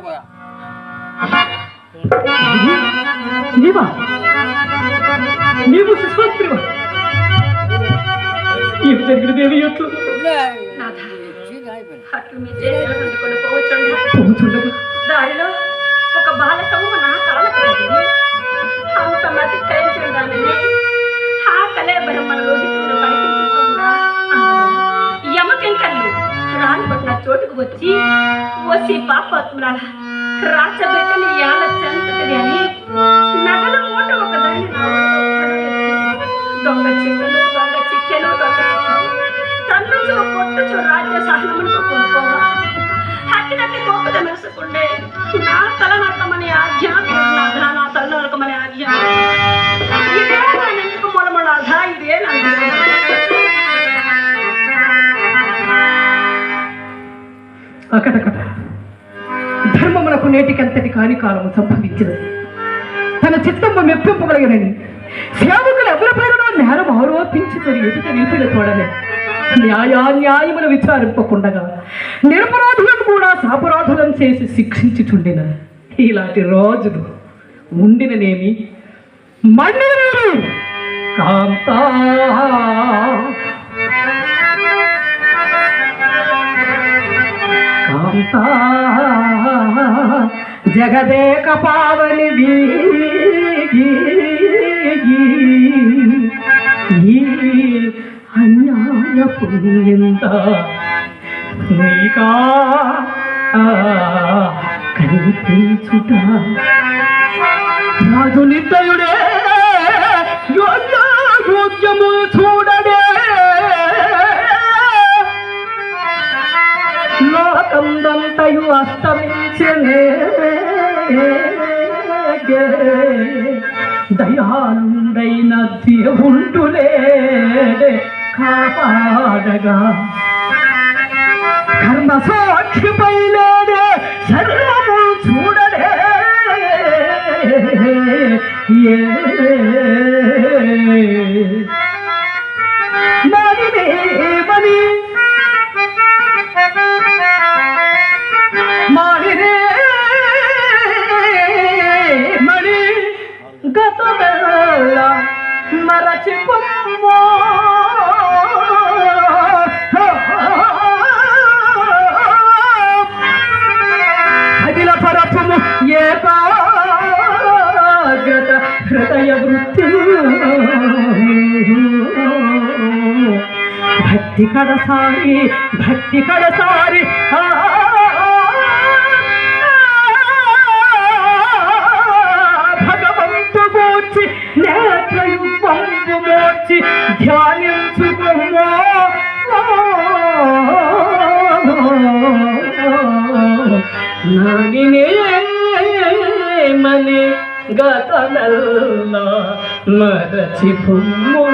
को ನೀವ ನೀವು ಸುಸ್ವಂತ್ರು ಈ ಜಗದೇವಿ ಇವತ್ತು ನಾಥ ಹತ್ತು ಮೀಟರ್ ಪೌಚಂಡ ದಾರಿలో వచ్చి ఓసి పాపాత్మురాల రాచబిడ్డని యాల చెంతది అని నగల మూట ఒక దాన్ని దొంగ చిక్కలు దొంగ చిక్కెలు దొంగ చిక్కలు తన్నుచు కొట్టుచు రాజ్య సహనములతో కొనుక్కోవా? అకటకట. ధర్మమునకు నేటికంతటి కాని కాలము సంభవించినది. తన చిత్తము మెప్పింపగలిగినని సేవకులు ఎవరిపైన నేరం ఆరోపించుకొని ఎదుట నిలిపిన తోడనే న్యాయాన్యాయములు విచారింపకుండగా నిరపరాధులను కూడా సాపరాధులను చేసి శిక్షించుచుండిన ఇలాంటి రోజులు ఉండిననేమి? మండిన కాంతా కాంతా జగదేక పావని వీగి ఈ అన్యాయ పుణ్యంత నీకా కనిపించుట. రాజు అస్తమించలే దయాలుండైన దేవుంటులే కాపాడగా కర్మ సాక్షిపై లేడే సర్వము చూడలే. ఏ గతమెల్ల మరచి పొమ్మో అఖిల పరచము ఏకాగ్రత హృదయ వృత్తి. భక్తి కడసారి భక్తి కడసారి ధ్యానించుకుమో మని గతనల్ల మరచి పొమ్మో